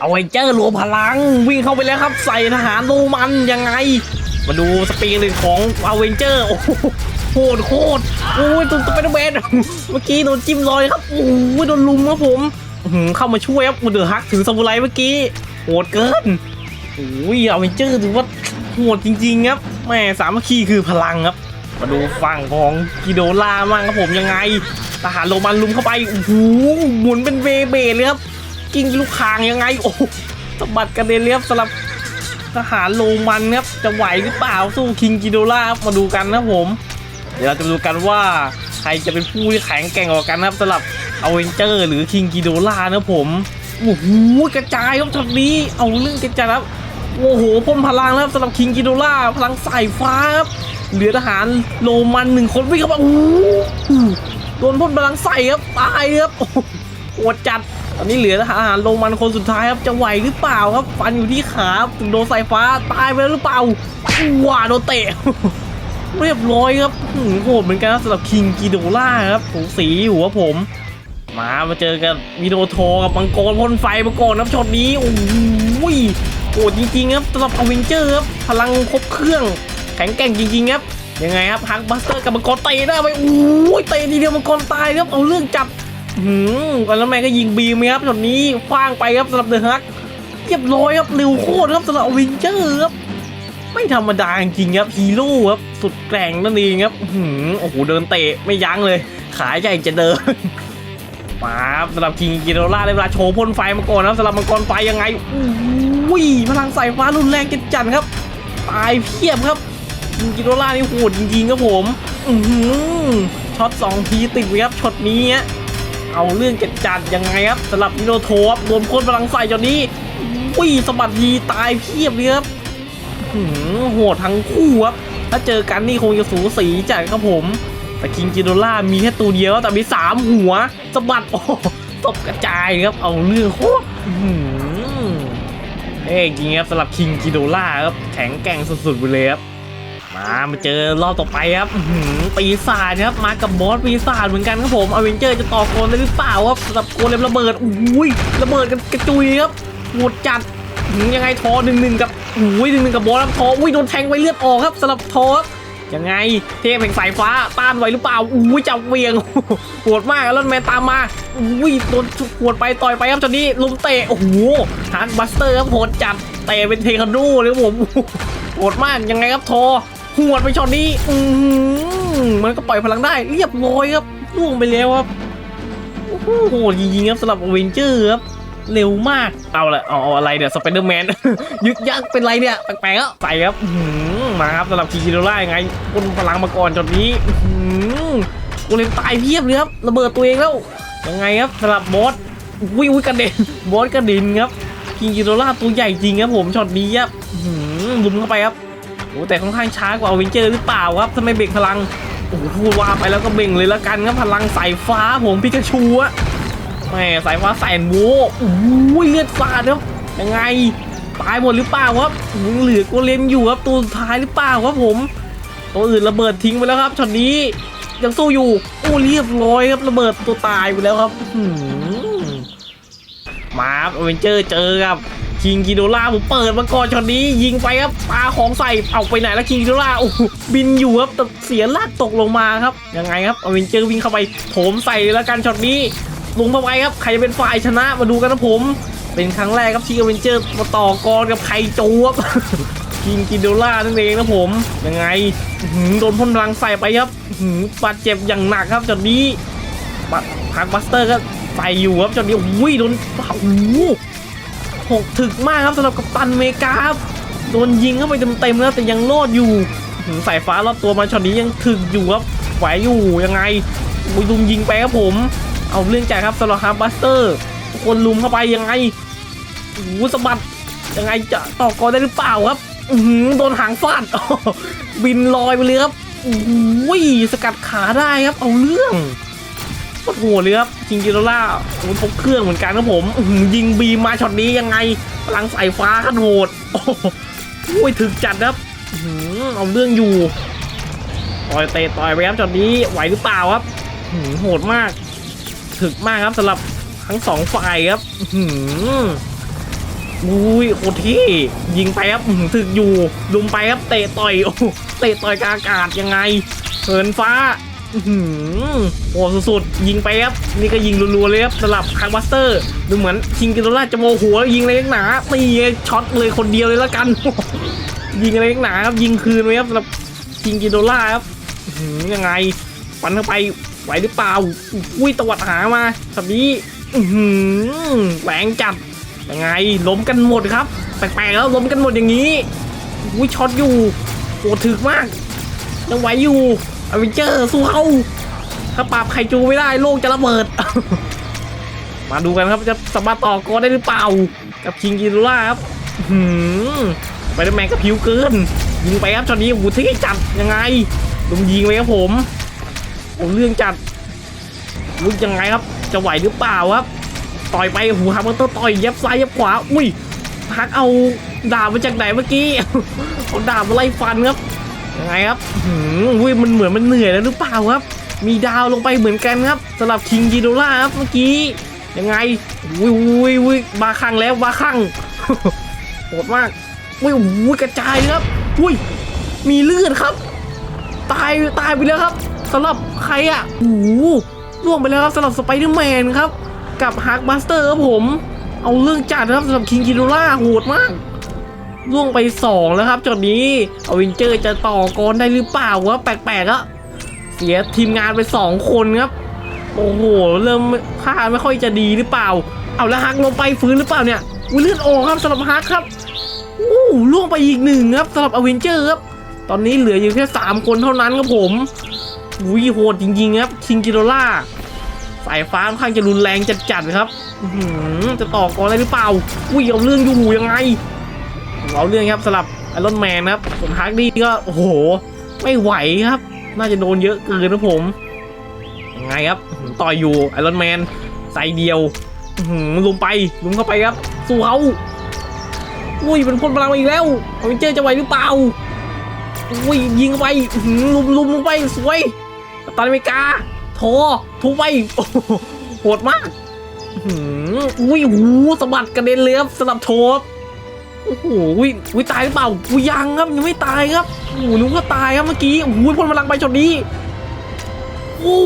เอาไว้เจอรวมพลังวิ่งเข้าไปแล้วครับใส่ทหารโรมันยังไง มาดูสปีดหนึ่งของอเวนเจอร์โอ้โหโหดโคตรโอ้ยตัวสไปเดอร์แมนเมื่อกี้โดนจิ้มลอยครับโอ้ยโดนลุมครับผมเข้ามาช่วยครับเดือฮักถือซามูไรเมื่อกี้โหดเกินโอ้ยอเวนเจอร์ถือว่าโหดจริงๆครับแม่สามัคคีคือพลังครับ มาดูฝั่งของกิโดล่ามั่งครับผมยังไงทหารโรมันลุมเข้าไปโอ้โหหมุนเป็นเบเบเลยครับ กิ้งลูกคางยังไง โอ้สะบัดกระเด็นเรียบสลับทหารโรมันครับจะไหวหรือเปล่าสู้คิงกิโดล่าครับมาดูกันนะผม เดี๋ยวเราจะดูกันว่าใครจะเป็นผู้ที่แข็งแกร่งกว่ากันนะครับสำหรับอเวนเจอร์ หรือคิงกิโดล่านะผมโอ้โหกระจายครับช็อตนี้เอาเรื่องกระจายครับโอ้โหพ่นพลังแล้วสำหรับคิงกิโดล่าพลังสายฟ้าครับเหลือทหารโรมันหนึ่งคนวิ่งเข้ามาโอ้โหโดนพ่นพลังใส่ครับตายครับโอ้โหโหดจัดตอนนี้เหลือทหารโรมันคนสุดท้ายครับจะไหวหรือเปล่าครับ ฟันอยู่ที่ขาถึงโดนสายฟ้าตายไปแล้วหรือเปล่าว้าโดนเตะ เรียบร้อยครับโหดเหมือนกันสำหรับคิงกิโดล่าครับถูสีอยู่ครับผม มามาเจอกันวิดีโอโทรกับมังกรพ่นไฟมาก่อนครับช็อตนี้โอ้ยโหดจริงๆครับสำหรับอเวนเจอร์ครับพลังครบเครื่องแข็งแกร่งจริงๆครับยังไงครับฮักบัสเตอร์กับมังกรเตะได้ไปโอ้ยเตะทีเดียวมังกรตายครับเอาเรื่องจับ หืมก่อนแล้วแม่ก็ยิงบีมครับช็อตนี้คว้างไปครับสำหรับเดอะฮักเรียบร้อยครับเร็วโคตรครับสำหรับอเวนเจอร์ครับไม่ธรรมดาจริงๆครับฮีโร่ครับสุดแกร่งนั่นเองครับอื้อหือโอ้โหเดินเตะไม่ยั้งเลย ขาใหญ่จะเดินมาครับสำหรับคิงกิโดล่าได้เวลาโชว์พ่นไฟมาก่อนนะครับสำหรับมังกรไฟยังไงอุ้ยพลังสายฟ้ารุนแรงจัดๆครับตายเพียบครับคิงกิโดล่านี่โหดจริงๆครับผม อือหือช็อตสองทีติดเลยครับช็อตนี้ฮะ เอาเรื่องจัดๆยังไงครับสำหรับมิโนโทครับโดนพ่นพลังใส่จนนี้อุ้ยสะบัดทีตายเพียบเลยครับหืมโหดทั้งคู่ครับ ถ้าเจอกันนี่คงจะสูสีจัดครับผม แต่คิงกิโดล่ามีแค่ตัวเดียวแต่มีสามหัวสะบัดโอ้ตบกระจายครับเอาเรื่องโคตรอื้อหือเอ้ยจริงครับสำหรับคิงกิโดล่าครับแข็งแกร่งสุดๆไปเลยครับ มามาเจอรอบต่อไปครับปีศาจครับมากับบอสปีศาจเหมือนกันครับผมอเวนเจอร์จะต่อโกรได้หรือเปล่าครับสำหรับโกนเลมระเบิดอุ้ยระเบิดกันกระจุยครับโหดจัดยังไงทอหนึ่งหนึ่งกับอุ้ยหนึ่งหนึ่งกับบอลครับทออุ้ยโดนแทงไปเลือดออกครับสำหรับทอครับยังไงเทพแห่งสายฟ้าต้านไหวหรือเปล่าอุ้ยจับเวียงโหดมากแล้วแมนตามมาอุ้ยโดนหวดไปต่อยไปครับจอนนี้ลุมเตะโอ้โหฮันบัสเตอร์ครับโหดจัดเตะเป็นเทคานูเลยครับผมโหดมากยังไงครับทอ หวดไปช็อตนี้อืมันก็ปล่อยพลังได้ เรียบร้อยครับล่วงไปแล้วครับโอ้โหจริงๆครับสำหรับเวนเจอร์ครับเร็วมากเอาละเอาอะไรเนี่ยสไปเดอร์แมนยึกยักเป็นไรเนี่ยแปลกๆอะใส่ครับมาครับสำหรับคีคิโดล่ายังไงคนพลังมาก่อนจนนี้กูเลยตายเพียบเลยครับระเบิดตัวเองแล้วยังไงครับสำหรับบอสวิวกระเด็นบอสกระเด็นครับคีคิโดล่าตัวใหญ่จริงครับผมช็อตนี้ครับอื้อหือลุมเข้าไปครับ โอ้แต่ค่อนข้างช้ากว่าอเวนเจอร์หรือเปล่าครับทำไมเบรกพลังโอ้โหพูดว่าไปแล้วก็เบ่งเลยละกันครับพลังสายฟ้าผมพิกาชูอะแม่สายฟ้าแสนโวโอ้ยเลือดสาดครับยังไงตายหมดหรือเปล่าครับเหลือโกเลมอยู่ครับตัวสุดท้ายหรือเปล่าครับผมตัวอื่นระเบิดทิ้งไปแล้วครับช็อตนี้ยังสู้อยู่โอ้เรียบร้อยครับระเบิดตัวตายไปแล้วครับมาครับอเวนเจอร์เจอครับ คิงกิโดล่าผมเปิดมาก่อนช็อตนี้ยิงไปครับปาของใส่เอาไปไหนแล้วคิงกิโดล่าโอ้บินอยู่ครับแต่เสียลักตกลงมาครับยังไงครับอเวนเจอร์วิ่งเข้าไปโถมใส่แล้วกันช็อตนี้ลงมาไวครับใครจะเป็นฝ่ายชนะมาดูกันนะผม เป็นครั้งแรกครับที่อเวนเจอร์มาต่อกรกับไคจูครับคิงกิโดล่านั่นเองนะผมยังไงหือโดนพ่นพลังใส่ไปครับหือบาดเจ็บอย่างหนักครับจนนี้บัตพักบัสเตอร์ก็ใส่อยู่ครับจนนี้อุ้ยโดนโอ้โหกถึกมากครับสำหรับกัปตันเมกาครับโดนยิงเข้าไปเต็มๆแล้วแต่ยังรอดอยู่ใสายฟ้ารอบตัวมาช็อตนี้ยังถึกอยู่ครับไหวอยู่ยังไงอุ้ยลุมยิงไปครับผม เอาเรื่องใจครับสำหรับฮาร์บัสเตอร์คนลุมเข้าไปยังไงโอ้โหสะบัดยังไงจะต่อกรได้หรือเปล่าครับอืโดนหางฟาดบินลอยไปเลยครับโอ้โหสกัดขาได้ครับ เอาเรื่อง โอ้โหเลยครับจิงกิโรล่าโอ้โหพกเครื่องเหมือนกันครับผมยิงบีมาช็อตนี้ยังไงพลังสายฟ้าขั้นโหดโอ้โหโอ้ยถึกจัดครับเอาเรื่องอยู่ต่อยเตะต่อยไปครับช็อตนี้ไหวหรือเปล่าครับโหดมาก ถึกมากครับสำหรับทั้งสองฝ่ายครับอุ้ยโคตรเท่ยิงไปครับถึกอยู่ลุมไปครับเตะต่อยโอ้เตะต่อยกาอากาศยังไงเหินฟ้า อื้อหือโอ้สุดๆยิงไปครับ นี่ก็ยิงรัวๆเลยครับสลับคางบัสเตอร์ดูเหมือนคิงกิโดล่าจะโมโหแล้วยิงอะไรนักหนาตีช็อตเลยคนเดียวเลยละกัน ยิงอะไรนักหนาครับยิงคืนไว้ครับสำหรับคิงกิโดล่าครับยังไงฟันเข้าไปไหวหรือเปล่าอุ้ยตวัดหามาสับนี้อื้อหือแหวงจัดยังไงล้มกันหมดครับแปลกๆแล้วล้มกันหมดอย่างนี้อุ้ยช็อตอยู่ปวดถึกมากยังไหวอยู่ อเวนเจอร์สู้เขาถ้าปราบไคจูไม่ได้โลกจะระเบิด มาดูกันครับจะสามารถต่อกรได้หรือเปล่า กับคิงกิโดล่าครับหืมไปดอร์แมนกับผิวเกิน ยิงไปครับช็อตนี้อ้โหเท่จัดยังไงลุมยิงไปครับผมโอ้เรื่องจัดลุกยังไงครับ จะไหวหรือเปล่าครับ ต่อยไปหูฮักมันต้องต่อยเย็บซ้ายเย็บขวา อุ้ยฮักเอาดาบมาจากไหนเมื่อกี้เอาดาบมาไล่ฟันครับ ยังไงครับหืมอุ้ยมันเหมือนมันเหนื่อยแล้วหรือเปล่าครับ มีดาวลงไปเหมือนกันครับสำหรับคิงกิโดล่าครับเมื่อกี้ ยังไงอุ้ยอุ้ยอุ้ยบาคังแล้วบาคังโหดมากอุ้ยอุ้ยกระจายครับอุ้ยมีเลือดครับ ตายตายไปแล้วครับสำหรับใครอะโอ้โหล่วงไปแล้วครับสำหรับสไปเดอร์แมนครับ กับฮักบัสเตอร์ครับผม เอาเรื่องจัดนะครับสำหรับคิงกิโดล่าโหดมาก ล่วงไป 2 แล้วครับจอดนี้อวินเจอร์จะต่อกรได้หรือเปล่าวะแปลกๆอะเสียทีมงานไป 2 คนครับ โอ้โห เริ่มท่าไม่ค่อยจะดีหรือเปล่า เอาแล้วฮักลงไปฟื้นหรือเปล่าเนี่ยอุ้ยเลือดออกครับสำหรับฮักครับโอ้ล่วงไปอีกหนึ่งครับสำหรับอวินเจอร์ครับตอนนี้เหลืออยู่แค่3คนเท่านั้นครับผมอุ้ยโหดจริงๆครับคิงกิโดล่าสายฟ้าค่อนข้างจะรุนแรงจัดๆครับจะต่อกรอะไรหรือเปล่าอุ้ยเอาเรื่องอยู่ยังไง เอาเรื่องครับสลับไอรอนแมนครับส่วนฮาร์ดดี้ก็โอ้โห ไม่ไหวครับ น่าจะโดนเยอะเกินนะผมยังไงครับต่อยอยู่ไอรอนแมนใส่เดียวหือลุมไปลุมเข้าไปครับ สู้เขาอุ้ยเป็นพ่นพลังมาอีกแล้วอเวนเจอร์จะไหวหรือเปล่าอุ้ยยิงไปลุมลุมลงไปสวยตันอเมริกาโททุบไปโหดมากหืมอุ้ยหูสะบัดกระเด็นเลยครับสลับโทบ โอ้โหอุ้ยอุ้ยตายหรือเปล่าอุ้ยยังครับยังไม่ตายครับโอ้โหนึกว่าตายครับเมื่อกี้โอ้โหพ่นพลังไปจดนี้โอ้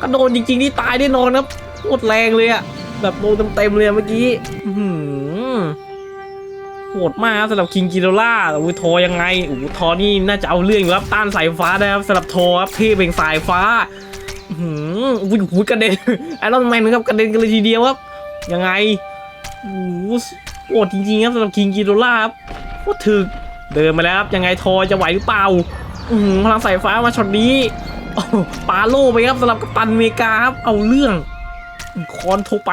กระโดดจริงๆนี่ตายแน่นอนครับโคตรแรงเลยอะแบบโดนเต็มๆเลยเมื่อกี้หือโหดมากครับสำหรับคิงกิโดล่าอุ้ยโทรยังไงโอ้ทอนี่น่าจะเอาเรื่องอยู่ครับต้านสายฟ้าได้ครับสำหรับทรครับเทเป็นสายฟ้าหืออุ้ยหูกระเด็นไอรอนแมนครับกระเด็นกันเลยทีเดียวครับ ยังไงโอ้ โหโอดจริงๆครับสำหรับคิงกิโดล่าครับโคตรถึกเดินมาแล้วครับยังไงทอจะไหวหรือเปล่าอือหือพลังสายฟ้ามาช็อตนี้ปาโล่ไปครับสำหรับกัปตันเมกาครับเอาเรื่องคอนโทรไป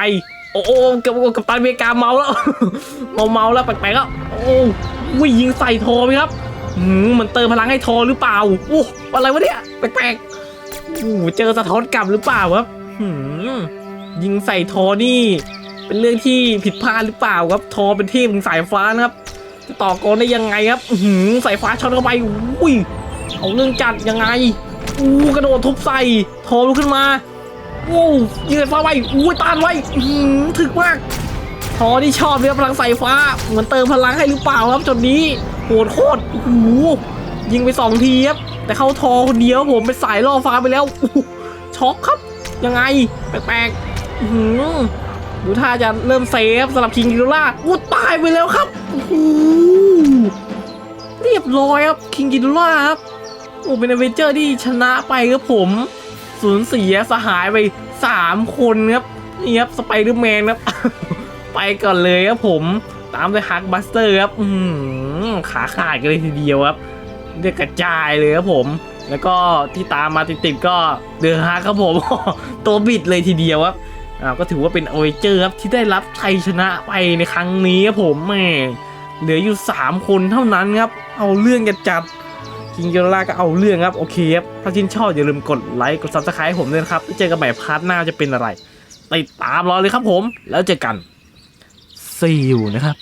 โอ้โหกับกัปตันเมกาเมาแล้วเมาเมาแล้วแปลกๆแล้วโอ้วิ่งยิงใส่ทอไปครับอืมมันเติมพลังให้ทอหรือเปล่าโอ้อะไรวะเนี่ยแปลกๆโอ้เจอสะท้อนกลับหรือเปล่าครับยิงใส่ทอนี่ เป็นเรื่องที่ผิดพลาดหรือเปล่าครับ ทอเป็นเทพของสายฟ้านะครับจะต่อกรได้ยังไงครับหือสายฟ้าช็อตเข้าไปอุ้ยเอาเรื่องจัดยังไงอู้กระโดดทุบใส่ทอลุกขึ้นมาโอ้ยิงสายฟ้าไว้อุ้ยต้านไว้หือถึกมากทอที่ชอบเนี่ยพลังสายฟ้าเหมือนเติมพลังให้หรือเปล่าครับจนนี้โหดโคตรโอ้โหยิงไปสองทีครับแต่เข้าทอคนเดียวผมเป็นสายล่อฟ้าไปแล้วช็อกครับ ยังไงแปลกๆอื้อหือ ดูท่าจะเริ่มเซฟสำหรับคิงกิโดล่าอู้ตายไปแล้วครับโอ้โหเรียบร้อยครับคิงกิโดล่าครับโอ้เป็นอเวนเจอร์ที่ชนะไปครับผมสูญเสียสหายไปสามคนครับนี่ครับสไปเดอร์แมนครับ ไปก่อนเลยครับผม ตามด้วยฮักบัสเตอร์ครับอืขาขาดกันเลยทีเดียวครับเรียกกระจายเลยครับผม แล้วก็ที่ตามมาติดๆก็เดือฮักครับผม ตัวบิดเลยทีเดียวครับ อ่าก็ถือว่าเป็นโอเวเจอร์ครับที่ได้รับชัยชนะไปในครั้งนี้ครับผมแม่เหลืออยู่ 3 คนเท่านั้นครับ เอาเรื่องกันจัดคิงเกล่าก็เอาเรื่องครับ โอเคครับ ถ้าชื่นชอบอย่าลืมกดไลค์กดซับสไครต์ผมด้วยครับเจอกันใหม่พาร์ทหน้าจะเป็นอะไรติดตามรอเลยครับผม แล้วเจอกันซีอูนะครับ